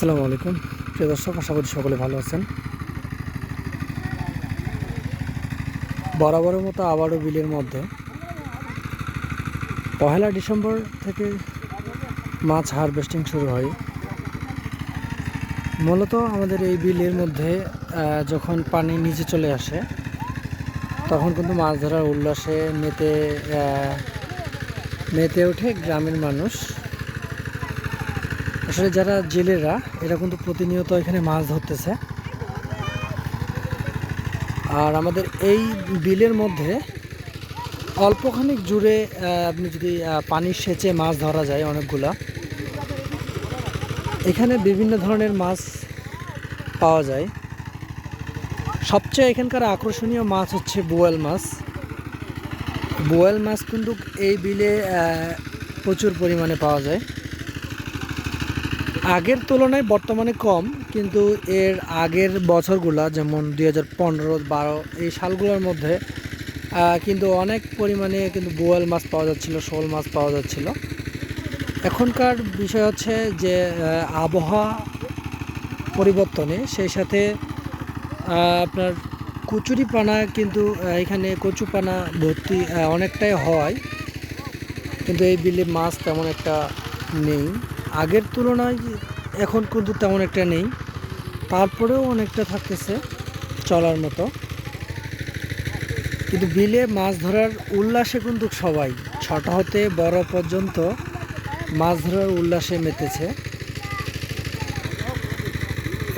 আসসালামু আলাইকুম। প্রিয় দর্শক, আশা করি সকলে ভালো আছেন। বরাবরের মতো আবারও বিলের মধ্যে। পহেলা ডিসেম্বর থেকে মাছ হারভেস্টিং শুরু হয়। মূলত আমাদের এই বিলের মধ্যে যখন পানি নিচে চলে আসে, তখন কিন্তু মাছ ধরার উল্লাসে মেতে মেতে ওঠে গ্রামের মানুষ। আসলে যারা জেলেরা এরা কিন্তু প্রতিনিয়ত এখানে মাছ ধরতেছে। আর আমাদের এই বিলের মধ্যে অল্পখানিক জুড়ে আপনি যদি পানি সেচে মাছ ধরা যায় অনেকগুলা, এখানে বিভিন্ন ধরনের মাছ পাওয়া যায়। সবচেয়ে এখানকার আকর্ষণীয় মাছ হচ্ছে বোয়াল মাছ। বোয়াল মাছ কিন্তু এই বিলে প্রচুর পরিমাণে পাওয়া যায়। আগের তুলনায় বর্তমানে কম, কিন্তু এর আগের বছরগুলা, যেমন দুই হাজার পনেরো, বারো, এই সালগুলোর মধ্যে কিন্তু অনেক পরিমাণে কিন্তু বোয়াল মাছ পাওয়া যাচ্ছিল, শোল মাছ পাওয়া যাচ্ছিল। এখনকার বিষয় হচ্ছে যে আবহাওয়া পরিবর্তনে, সেই সাথে আপনার কচুরি পানা কিন্তু এখানে কচু পানা ভর্তি অনেকটাই হয়, কিন্তু এই বিলে মাছ তেমন একটা নেই। আগের তুলনায় এখন কিন্তু তেমন একটা নেই। তারপরেও অনেকটা থাকতেছে চলার মতো। কিন্তু বিলে মাছ ধরার উল্লাসে কিন্তু সবাই, ছোট হতে বড় পর্যন্ত মাছ ধরার উল্লাসে মেতেছে।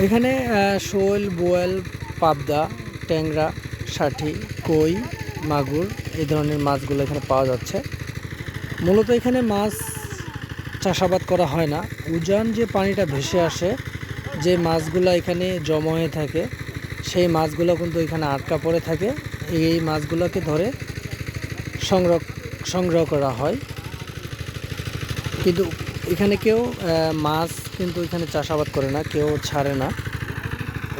এখানে শোল, বোয়াল, পাবদা, ট্যাংরা, ষাঠি, কই, মাগুর, এই ধরনের মাছগুলো এখানে পাওয়া যাচ্ছে। মূলত এখানে মাছ চাষাবাদ করা হয় না। উজান যে পানিটা ভেসে আসে, যে মাছগুলো এখানে জমা হয়ে থাকে, সেই মাছগুলো কিন্তু এখানে আটকা পড়ে থাকে। এই মাছগুলোকে ধরে সংগ্রহ সংগ্রহ করা হয়। কিন্তু এখানে কেউ মাছ কিন্তু এখানে চাষাবাদ করে না, কেউ ছাড়ে না।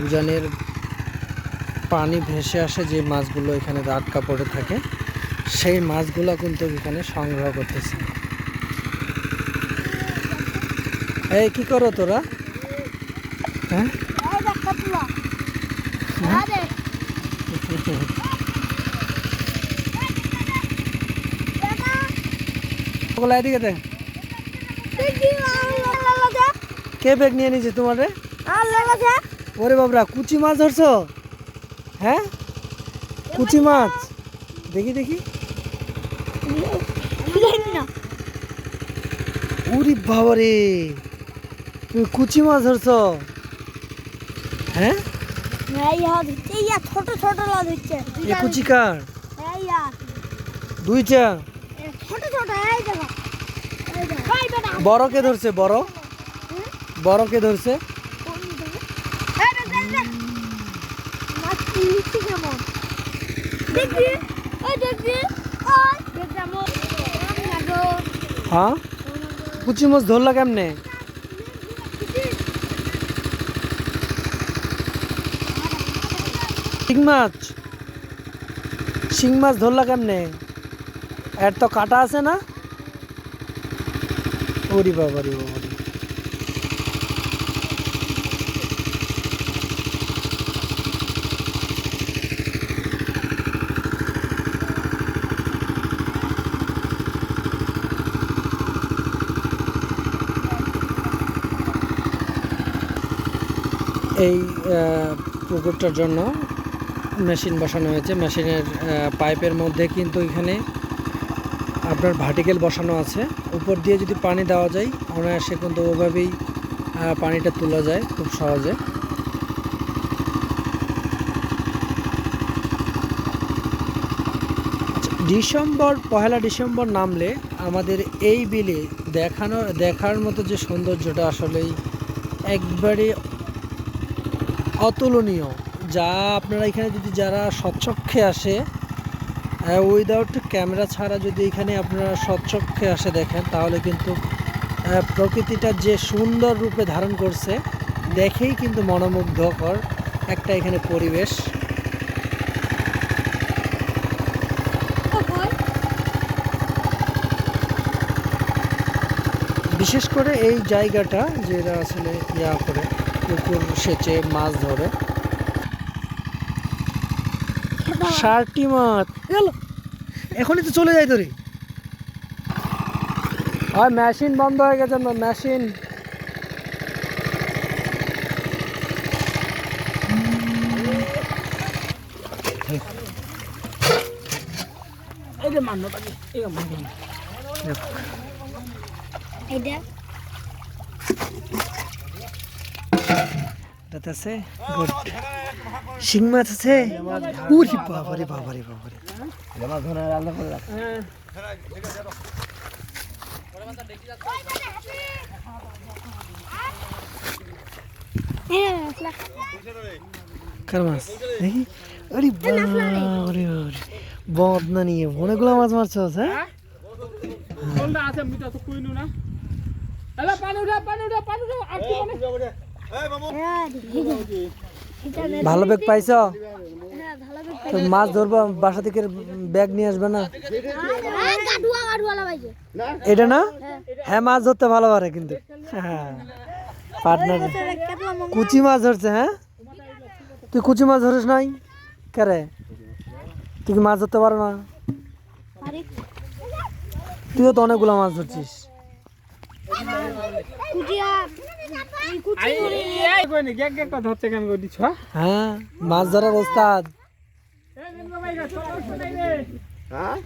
উজানের পানি ভেসে আসে, যে মাছগুলো এখানে আটকা পড়ে থাকে, সেই মাছগুলো কিন্তু এখানে সংগ্রহ করতেছে। এই কি করো তোরা? হ্যাঁ? এদিকে দেখি লাগা কে ব্যাগ নিয়ে নিয়েছে তোমার রে? আল্লাহ লাগা ওরে বাবরা কুচি মাছ ধরছো? হ্যাঁ? কুচি মাছ। দেখি দেখি। জানি না। উরি বাবারে। তুমি কুচি মাছ ধরছো? হ্যাঁ? ইয়া ছোট ছোট লাল হচ্ছে কুচি কার? এই ইয়া দুইটা ছোট ছোট এই দেখো। এই দেখো। এই বেটা। বড় কে ধরছে বড়? বড় কে ধরছে? দিকে এই দেখ। দেখ দেখ মাছ লিখছি কেমন দেখবি ওই দেখবি ওই দেখ যেমন লাগো হ্যাঁ কুচি মাছ ধরলা কেমনে শিং মাছ? শিং মাছ ধরলা কেমনে? এর তো কাটা আছে না? ওরি বাবা রে বাবা এই পুকুরটার জন্য মেশিন বসানো হয়েছে। মেশিনের পাইপের মধ্যে কিন্তু এখানে আপনার ভার্টিক্যাল বসানো আছে। উপর দিয়ে যদি পানি দেওয়া যায়, অনায়াসে কিন্তু ওভাবেই পানিটা তোলা যায় খুব সহজে। ডিসেম্বর, পহেলা ডিসেম্বর নামলে আমাদের এই বিলে দেখানো, দেখার মতো যে সৌন্দর্যটা আসলেই একবারে অতুলনীয়। যা আপনারা এখানে যদি যারা স্বচ্ছক্ষে আসে উইদাউট ক্যামেরা ছাড়া যদি এখানে আপনারা স্বচ্ছক্ষে আসে দেখেন, তাহলে কিন্তু প্রকৃতিটা যে সুন্দর রূপে ধারণ করছে, দেখেই কিন্তু মনোমুগ্ধকর একটা এখানে পরিবেশ। বিশেষ করে এই জায়গাটা, যেটা আসলে ইয়া করে, পুকুর সেচে মাছ ধরে ষাটটি মাছ এলো এখনই তো চলে যাই তোরে। আর মেশিন বন্ধ হয়ে গেছে মেশিন। এইটা এটাতে আছে গুড শিং মাছ আছে। উরি বাবারে বাবারে বাবারে। হ্যাঁ কার মাছ? দেখি। আরে বাবারে বদনা নিয়ে অনেকগুলো মাছ মারছস হ্যাঁ? আছে মিটা তো কইনু না পানি উঠা পানি উঠা পানি উঠা আর কি ভালো ব্যাগ পাইছ? মাছ ধরবো বাসা থেকে ব্যাগ নিয়ে আসবে না? এটা না? হ্যাঁ মাছ ধরতে ভালো পারে কিন্তু। হ্যাঁ। পার্টনার। কুচি মাছ ধরছে হ্যাঁ? তুই কুচি মাছ ধরিস নাই? কারে তুই কি মাছ ধরতে পারো না? তুইও তো অনেকগুলো মাছ ধরছিস। হ্যাঁ মাছ ধরার ওস্তাদ হ্যাঁ